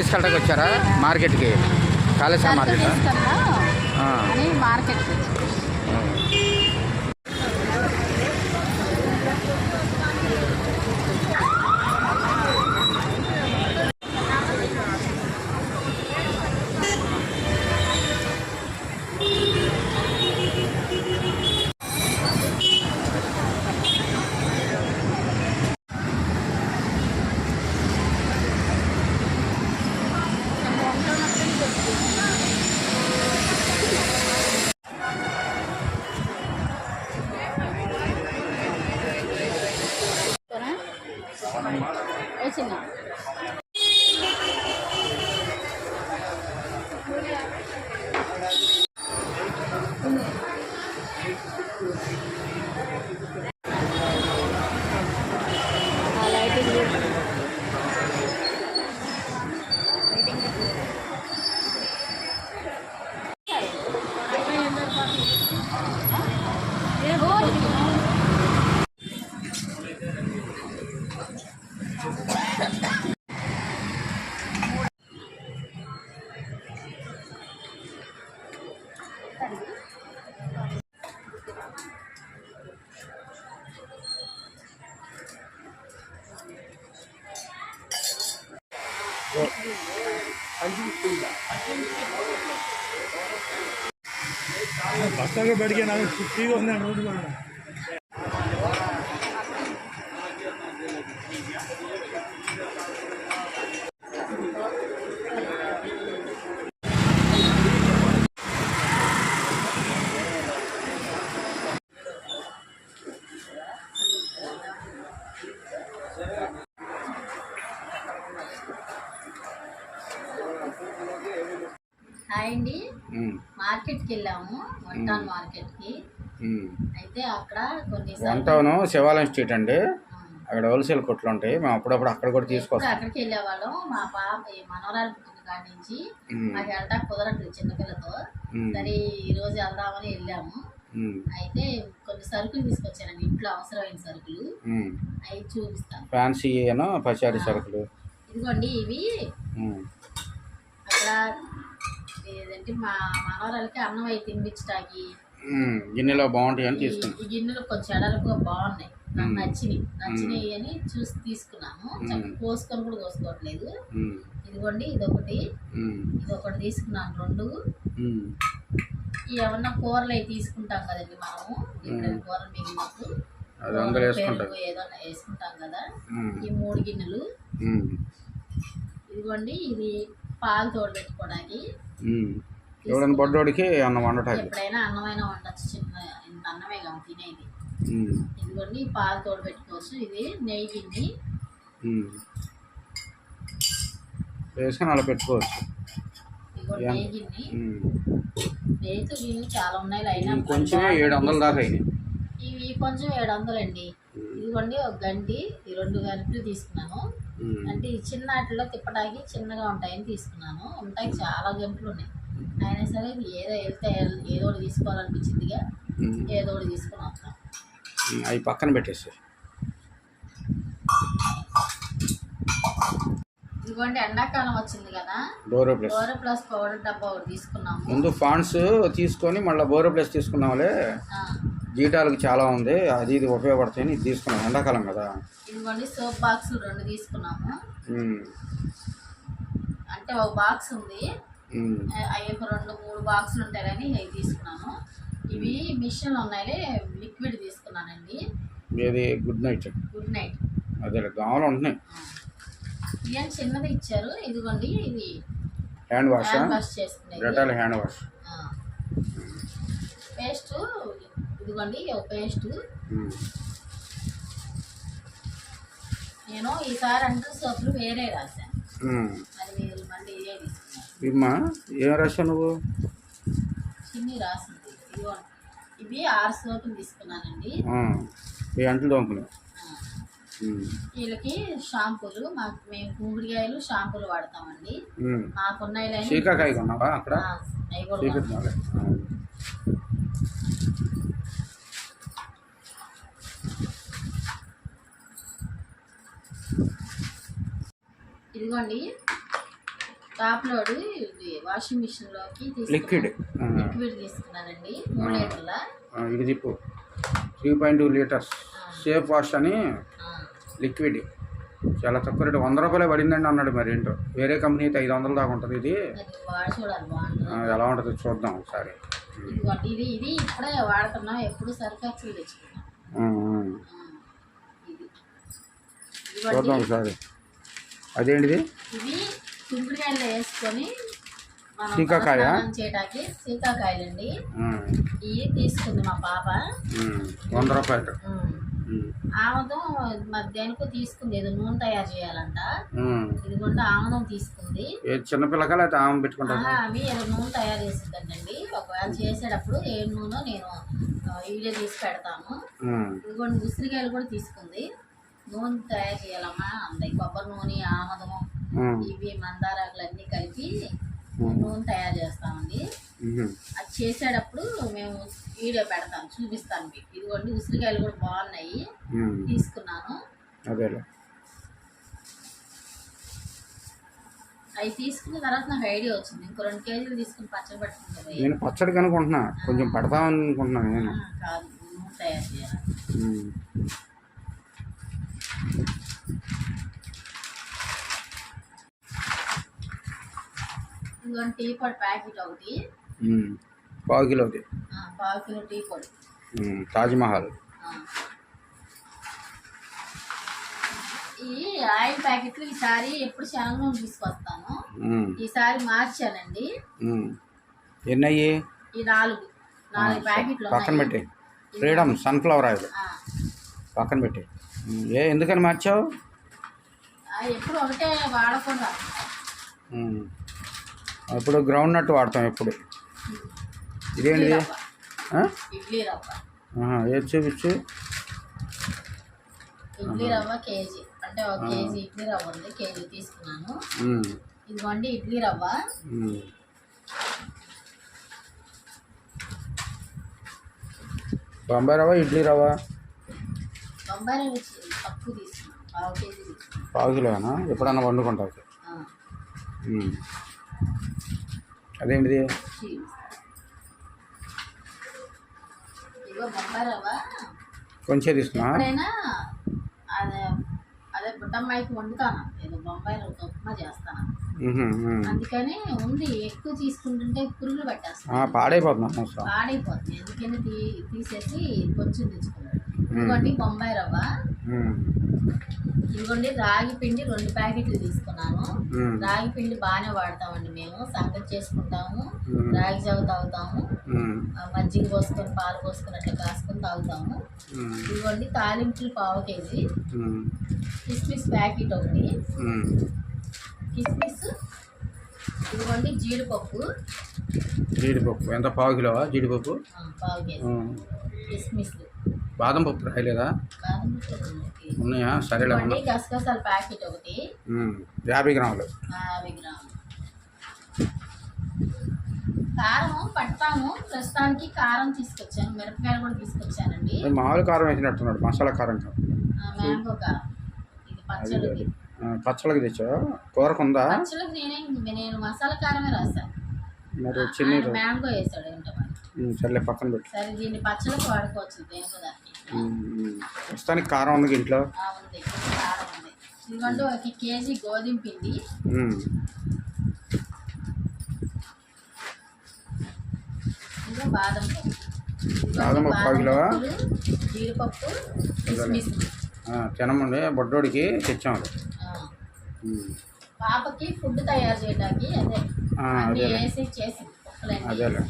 తీసుకెళ్ళడానికి వచ్చారా? మార్కెట్కి? కాళేశ్వరం మార్కెట్? మార్కెట్కి వచ్చాం వచ్చిందా ఆ బస్తాగా బడిగా నాకు ఫ్రీగా ఉందండి రోడ్డు హాయ్ అండి మార్కెట్కి వెళ్ళాము వన్ టౌన్ మార్కెట్కి. అయితే అక్కడ కొన్ని వన్ టౌన్ శివాలయం స్ట్రీట్ అండి. అక్కడ హోల్సేల్ కొట్లు ఉంటాయి. మేము అప్పుడప్పుడు అక్కడ కూడా తీసుకొస్తాం. అక్కడికి వెళ్ళేవాళ్ళం. మా పాప ఈ మనవరాలు పుట్టిన కాడి నుంచి మాకు వెళ్ళటం కుదరట్లేదు చిన్నపిల్లతో. సరే ఈ రోజు వెళ్దామని వెళ్ళాము. అయితే కొన్ని సరుకులు తీసుకొచ్చానండి. ఇంట్లో అవసరమైన సరుకులు. అవి చూపిస్తాను. ఫ్యాన్సీ ఏనో? పచారీ సరుకులు? ఇదిగోండి ఇవి. అక్కడ ఏదంటే మా మనవరాలకి అన్నం అవి తినిపించడానికి. గిన్నెలో బాగుంటాయి అని ఈ- తీసుకున్నాం. ఈ గిన్నెలు కొంచెం ఎడలుగా బాగున్నాయి. నాకు. నచ్చినాయి. నచ్చినాయి అని చూసి తీసుకున్నాము. కోసుకొని కూడా కోసుకోవట్లేదు. ఇదిగోండి ఇదొకటి. ఉమ్, ఇది ఒకటి తీసుకున్నాను రెండు. ఏమన్నా కూరలు అవి తీసుకుంటాం కదండి మనము. ఇక్కడ కూరలు మిగిలినప్పుడు. అది అందులో వేసుకుంటారు పెరుగు ఏదైనా వేసుకుంటాం కదా. ఈ మూడు గిన్నెలు. ఇదిగోండి ఇది పాలు తోడబెట్టుకోవడానికి. ఉమ్. ఎవడన్నా బొడ్డోడికి అన్నం వండటానికి ఎప్పుడైనా అన్నమైన వండొచ్చు చిన్న ఇంత అన్నమే కాదు తినేది. ఇదిగోండి పాలు తోడబెట్టుకోవచ్చు ఇది నెయ్యి గిన్నె. వేసుకొని అలా పెట్టుకోవచ్చు? నెయ్యి గిన్నె. నెయ్యితో గిన్నె చాలా ఉన్నాయి అయినా కొంచెం ఏడు వందల దాకా అయినాయి. ఇవి కొంచెం ఏడు వందలండి. ఇదిగోండి ఒక గంటి ఈ రెండు గంటలు తీసుకున్నాను. అంటే ఈ చిన్న వాటిలో తిప్పడానికి చిన్నగా ఉంటాయని తీసుకున్నాను. ఉంటాయి చాలా గంటలు ఉన్నాయి. అయినా సరే ఏదో వెళ్తే ఏదో ఒకటి తీసుకోవాలనిపించిందిగా. ఏదో ఒకటి తీసుకుని వస్తాం. అవి పక్కన పెట్టేసి. ఇదిగోండి ఎండాకాలం వచ్చింది కదా. డోరో ప్లస్. డోర ప్లస్ పౌడర్ డబ్బా ఒకటి తీసుకున్నాము. ముందు ఫాండ్స్ తీసుకొని మళ్ళీ బోరో ప్లస్ తీసుకున్నాంలే జీటాలకు చాలా ఉంది. అది ఇది ఉపయోగపడతాయని ఇది తీసుకున్నాం. ఎండాకాలం కదా. ఇదిగోండి సోప్ బాక్స్ రెండు తీసుకున్నాము. అంటే ఒక బాక్స్ ఉంది. అవి ఒక రెండు మూడు బాక్సులు ఉంటాయని అవి తీసుకున్నాను ఇవి మిషన్ ఉన్నాయి లిక్విడ్ తీసుకున్నానండి. ఇది గుడ్ నైట్. Good night. అదే దోమలు ఉంటున్నాయి. ఇదేం చిన్నది ఇచ్చారు. ఇదిగోండి ఇది హ్యాండ్ వాష్? హ్యాండ్ వాష్ చేసుకునేది. Hand wash. పేస్ట్ ఇదిగోండి పేస్ట్. నేను ఈసారి అంటూ సోపులు వేరే రాశాను. అది మీరు మళ్ళీ ఇదే తీసుకున్నాను ఇమ్మా ఏం రాశావు నువ్వు? చిన్ని రాసింది. ఇదిగోండి ఇవి ఆరు సోపులు తీసుకున్నానండి. ఈ అంట్లు వీళ్ళకి షాంపూలు మాకు మేము కుంకుడికాయలు షాంపూలు వాడతామండి. మాకున్నాయి శీకాకాయ కొన్నావా అక్కడ? అవి కూడా ఇదిగోండి. టాప్ లోడ్ ఇది వాషింగ్ మిషన్లోకి లిక్విడ్. లిక్విడ్ తీసుకున్నానండి. మూడు లీటర్ల? ఆ, ఇది తిప్పు three point two litres. Safe wash అని లిక్విడ్. చాలా తక్కువ రేటు. వంద రూపాయలే పడిందండి అన్నాడు మరి ఏంటో. వేరే కంపెనీ అయితే ఐదు వందల దాకా ఉంటుంది ఇది. అది వాడి చూడాలి బాగుంటుంది. ఆ, ఎలా ఉంటుంది చూద్దాం ఒకసారి. ఇది ఇది ఇప్పుడే వాడుతున్నాం. ఎప్పుడు చూద్దాం ఒకసారి. అదేంటిది? ఇవి కుంకుడుకాయలు వేసుకొని సీకాకాయ? చేయడానికి సీకాకాయలండి ఇవి తీసుకుంది మా పాప. వంద రూపాయలు. ఆముదం మధ్యాహ్నం తీసుకుంది. ఏదో నూనె తయారు చేయాలంట. ఉమ్. ఇదిగోండి ఆముదం తీసుకుంది. ఏ చిన్న పిల్లకా లేకపోతే ఆమె పెట్టుకుంటాను అవి ఏదో నూనె తయారు చేసిద్దండి ఒకవేళ చేసేటప్పుడు ఏ నూనె నేను వీడియో తీసి పెడతాను. ఇదిగోండి ఉసిరికాయలు కూడా తీసుకుంది. నూనె తయారు చేయాలమ్మా. అంది కొబ్బరి నూనె ఆమదము ఇవి మందారాకులు అన్నీ కలిపి నూనె తయారు చేస్తామండి. అది చేసేటప్పుడు మేము వీడియో పెడతాం చూపిస్తాను మీకు. ఇదిగోండి ఉసిరికాయలు కూడా బాగున్నాయి. తీసుకున్నాను. అవి తీసుకున్న తర్వాత నాకు ఐడియా వచ్చింది. ఇంకో రెండు కేజీలు తీసుకుని పచ్చడి పట్టుకుంటుంది నేను పచ్చడికి అనుకుంటున్నా కొంచెం పెడతామని అనుకుంటున్నాను నేను. కాదు నూనె తయారు చేయాలి. టీ పొడి ప్యాకెట్ ఒకటి. ఉమ్. పావు కిలోది ఆ, పావు కిలో టీ పొడి. ఉమ్, తాజ్మహల్. ఈ ఆయిల్ ప్యాకెట్లు ఈసారి ఎప్పుడు శనగ తీసుకొస్తాను. ఈసారి మార్చానండి. ఉమ్. ఎన్ని అయ్యి ఈ నాలుగు. నాలుగు ప్యాకెట్లు పక్కన. పెట్టి ఫ్రీడమ్ సన్ఫ్లవర్ ఆయిల్. పక్కన పెట్టి ఏ ఎందుకని మార్చావు? ఎప్పుడు ఒకటే వాడకూడదు ఉమ్. ఇప్పుడు గ్రౌండ్ నట్ వాడతాం ఎప్పుడు. ఇదేంటిది ఆహా, ఏది చూపించు? ఇడ్లీ రవ్వ కేజీ. అంటే ఒక కేజీ ఇడ్లీ రవ్వ ఉంది కేజీ తీసుకున్నాను. ఇదిగోండి ఇడ్లీ రవ్వ. బొంబాయి రవ్వ ఇడ్లీ రవ్వ? బొంబాయి రవ్వ తక్కువ తీసుకున్నాను పావు కేజీ తీసుకున్నాను పావు కిలోనా ఎప్పుడన్నా వండుకుంటావు ఉమ్. అదేంటిది? చీజ్. ఇదిగో బొంబాయి రవ్వ కొంచెం తీసుకున్నా? ఎప్పుడైనా అదే అదే బుట్టమ్మాయికి వండుతాను? ఏదో బొంబాయి రవ్వతో ఉప్మా చేస్తాను. అందుకని ఉంది ఎక్కువ తీసుకుంటుంటే పురుగులు పట్టేస్తాను పాడైపోతున్నా పాడైపోతుంది ఎందుకని తీ తీసేసి కొంచెం తెచ్చుకున్నాడు ఇదిగోండి బొంబాయి రవ్వ. ఇదిగోండి రాగి పిండి రెండు ప్యాకెట్లు తీసుకున్నాను. రాగి పిండి బాగానే వాడతామండి మేము. సంగతి చేసుకుంటాము. రాగి జావ తాగుతాము. మజ్జిగ పోసుకొని పాలు పోసుకొని అట్లా కాసుకొని తాగుతాము. ఇదిగోండి తాలింపులు పావు కేజీ. కిస్మిస్ ప్యాకెట్ ఒకటి. కిస్మిస్ ఇదిగోండి జీడిపప్పు. జీడిపప్పు. ఎంత? పావు కిలోవా జీడిపప్పు? పావు కేజీ. ఉమ్. బాదం పప్పు రాయలేదా. ఉన్నాయా? సరేలే గసగసాల ప్యాకెట్ ఒకటి. యాభై గ్రాములు. యాభై గ్రాములు. కారం పడతాము. ప్రస్తుతానికి కారం తీసుకొచ్చాను. మిరపకాయలు కూడా తీసుకొచ్చానండి. మామూలు కారం వేసినట్టున్నాడు. మసాలా కారం మ్యాంగో ఇది పచ్చళ్ళకి తెచ్చావా? కూరకు ఉందా నేనే నేను మసాలా కారమే రాస్తాను మరి చిన్ని మ్యాంగో వేసాడు ఏంటో సర్లే పక్కన పెట్టు. సరే దీన్ని పచ్చడికి వాడుకోవచ్చు. ఉమ్, ఉమ్. ప్రస్తుతానికి కారం ఉంది ఇంట్లో. ఇదిగోండి ఒక కేజీ గోధుమ పిండి. బాదం జీడిపప్పు కిస్మిస్. ఆ, తినమండి. బొడ్డోడికి తెచ్చాం అది. ఆ. ఉమ్, పాపకి ఫుడ్ తయారు చేయడానికి అదే. వేసి చేసి అదేలే.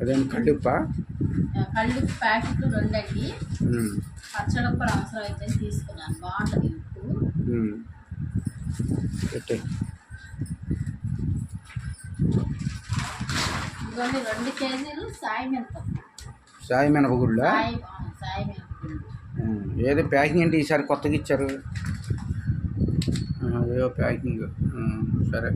అదేం కడ్డిప్పా? కళ్ళు ప్యాకెట్లు రెండండి. పచ్చడి కూడా అవసరం అయితే తీసుకున్నాను. బాగుంటుంది ఉప్పు. ఇదిగోండి రెండు కేజీలు సాయి మినపప్పు సాయి మినపగుళ్ళ సాయి మినపప్పు ఏదో ప్యాకింగ్ అంటే ఈసారి కొత్తగా ఇచ్చారు. ఏదో ప్యాకింగ్. సరే.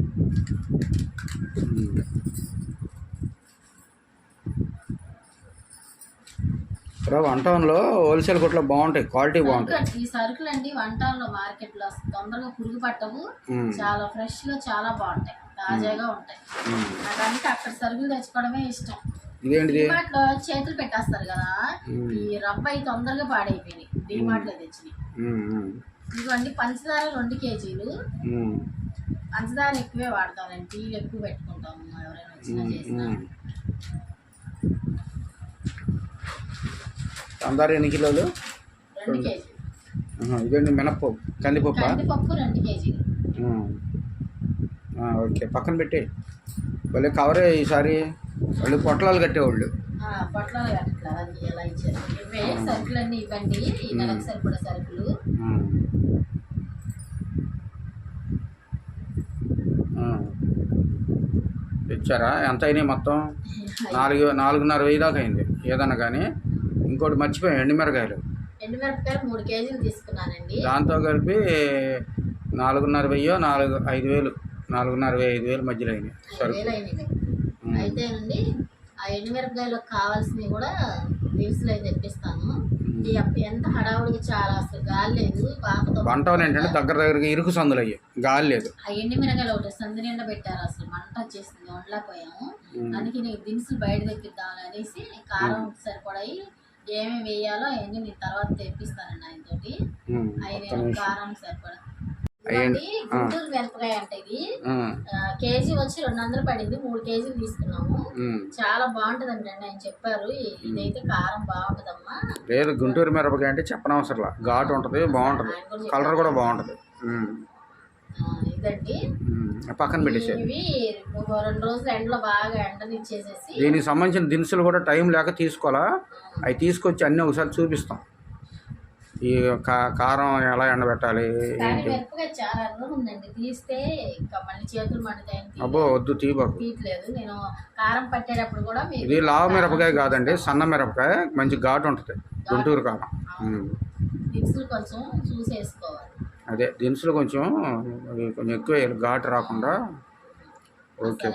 ఇక్కడ వన్ టౌన్లో హోల్సేల్ కొట్లో బాగుంటాయి క్వాలిటీ బాగుంటాయి. ఈ సరుకులు అండి వంటల్లో మార్కెట్లో తొందరగా పురుగు పట్టవు. చాలా ఫ్రెష్గా చాలా బాగుంటాయి తాజాగా ఉంటాయి. అక్కడ సరుకులు తెచ్చుకోవడమే ఇష్టం. ఇదేంటిది? డిమార్ట్లో చేతులు పెట్టేస్తారు కదా ఈ రబ్బాయి తొందరగా పాడైపోయినాయి డిమార్ట్లో తెచ్చినాయి ఇదిగోండి పంచదార రెండు కేజీలు. పంచదార ఎక్కువే వాడతామండి టీలు ఎక్కువ పెట్టుకుంటాము ఎవరైనా వచ్చినా చేసినా. అందరు ఎన్ని కిలోలు? ఇదేంటి మినప్పప్పు? కందిపప్ప? ఓకే. పక్కన పెట్టి భలే కవరే ఈసారి. వాళ్ళు పొట్లాలు కట్టేవాళ్ళు. ఇచ్చారా. ఎంత అయినాయి మొత్తం? నాలుగు నాలుగున్నర వెయ్యి దాకా అయింది. ఏదన్నా కానీ? ఇంకోటి మర్చిపోయాం ఎండుమిరకాయలు ఎండుమిరపకాయలు మూడు కేజీలు తీసుకున్నానండి. దాంతో కలిపి నాలుగున్నర వెయ్యో నాలుగు ఐదు వేలు నాలుగున్నర వెయ్యి ఐదు వేలు మధ్యలో అయినాయి సరుకు ఉమ్. అయితేనండి ఆ ఎండుమిరపకాయలకు కావాల్సినవి కూడా దినుసులు అయితే తెప్పిస్తాను ఎంత హడావుడికి చాలా అసలు గాలి లేదు వంటలు ఏంటంటే దగ్గర దగ్గరగా ఇరుకు సందులు అయ్యాయి గాలి లేదు. ఆ ఎండుమిరకాయలు ఒకటి సంది నిండా పెట్టారు అసలు మంట వచ్చేసింది వండలేకపోయాము. అందుకే నీకు దినుసులు బయట తెప్పిద్దాం అనేసి కారం సరిపడాయి ఏమేమి వేయాలో అవన్నీ నేను తర్వాత తెప్పిస్తానండి ఆయనతోటి. ఉమ్. అవి. కారం సరిపడా. గుంటూరు మిరపకాయ అంటే ఇది. కేజీ వచ్చి రెండు వందలు పడింది మూడు కేజీలు తీసుకున్నాము. చాలా బాగుంటది అండి ఆయన చెప్పారు. ఇదైతే కారం బాగుంటదమ్మా. లేదు గుంటూరు మిరపకాయ అంటే చెప్పనవసరంలా. ఘాటు ఉంటుంది బాగుంటుంది. ఆయన కలర్ కూడా బాగుంటుంది. ఇదండి. పక్కన పెట్టేసేది ఇవి ఒక రెండు రోజులు ఎండలో బాగా ఎండనిచ్చేసేసి దీనికి సంబంధించిన దినుసులు కూడా టైం లేక తీసుకోవాలా? అవి తీసుకొచ్చి అన్నీ ఒకసారి చూపిస్తాం. ఈ కారం ఎలా ఎండబెట్టాలి ఏంటి? మిరపకాయ చాలా ఎర్రగా ఉందండి. తీస్తే ఇంకా మళ్ళీ చేతులు మండుతాయని అబ్బో వద్దు తీయబాకు తీయట్లేదు నేను కారం పట్టేటప్పుడు కూడా మీకు ఇది లావు మిరపకాయ కాదండి సన్న మిరపకాయ మంచి ఘాటు ఉంటుంది. గుంటూరు కారం. దినుసులు కొంచెం చూసి వేసుకోవాలి అదే దినుసులు కొంచెం కొంచెం ఎక్కువ ఘాటు రాకుండా. ఓకే.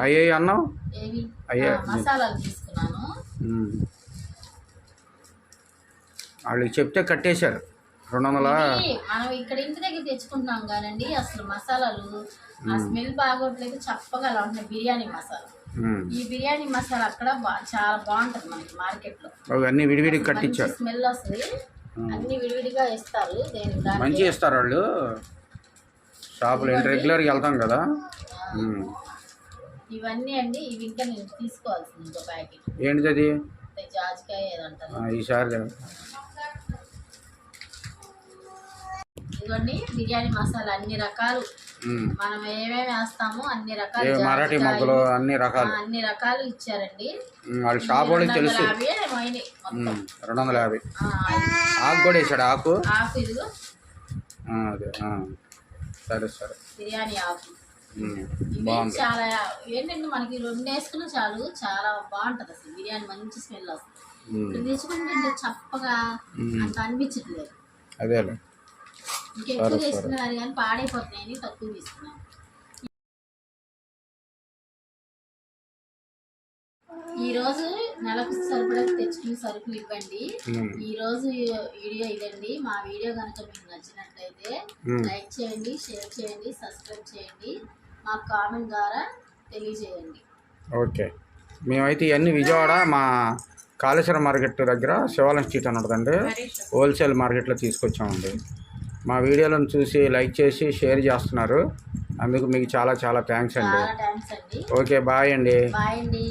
అయ్యాయి అన్నావు? అయ్యే. వాళ్ళకి చెప్తే కట్టేశారు. రెండు వందల? మనం ఇక్కడ ఇంటి దగ్గర తెచ్చుకుంటున్నాం కానండి అసలు మసాలాలు. ఆ స్మెల్ బాగోట్లేదు చప్పగా అలా బిర్యానీ మసాలా. ఈ బిర్యానీ మసాలా అక్కడ చాలా బాగుంటది మనకి మార్కెట్లో అవన్నీ విడివిడికి కట్టించారు. స్మెల్ వస్తుంది. అన్ని విడివిడిగా ఇస్తారు. మంచి ఇస్తారు వాళ్ళు. షాపులు ఏంటి రెగ్యులర్గా వెళ్తాం కదా. ఇవన్నీ అండి ఇవి ఇంకా నేను తీసుకోవాల్సింది ఇంకో ప్యాకెట్. ఏంటిది అది? జాజికాయ ఏదంటారు? ఆ, ఈసారి ఇదిగోండి బిర్యానీ మసాలా అన్ని రకాలు. మనం ఏమేమి వేస్తామో అన్ని రకాలు మరాఠీ మొగ్గలు అన్ని రకాలు. అన్ని రకాలు ఇచ్చారండి. వాళ్ళ షాప్ వాళ్ళకి తెలుసు. రెండు వందల యాభై. ఆకు కూడా వేసాడు? ఆకు? ఆకు ఇదిగో. అదే. సరే సరే. బిర్యానీ ఆకు. బాగుంది. చాలా ఏంటంటే మనకి రెండు వేసుకున్నా చాలు చాలా బాగుంటది అసలు. బిర్యానీ మంచి స్మెల్ వస్తుంది. తెచ్చుకుంటే చప్పగా. అంత అనిపించట్లేదు. అదేలే కానీ పాడైపోతున్నాయని తక్కువ తీసుకున్నాను ఈ రోజు నెలకు సరిపడా తెచ్చుకున్న సరుకులు ఇవ్వండి. ఈ రోజు వీడియో ఇదండి. మా వీడియో కనుక మీకు నచ్చినట్లయితే. లైక్ చేయండి షేర్ చేయండి సబ్స్క్రైబ్ చేయండి. మా కామెంట్ ద్వారా తెలియజేయండి. ఓకే. మేమైతే ఇవన్నీ విజయవాడ మా కాళేశ్వరం మార్కెట్ దగ్గర శివాలయం స్ట్రీట్ అని ఉంటుందండి. హోల్సేల్ మార్కెట్లో తీసుకొచ్చామండి. మా వీడియోలను చూసి లైక్ చేసి షేర్ చేస్తున్నారు. అందుకు మీకు చాలా చాలా థ్యాంక్స్ అండి. ఓకే బాయ్ అండి. బాయ్ అండి.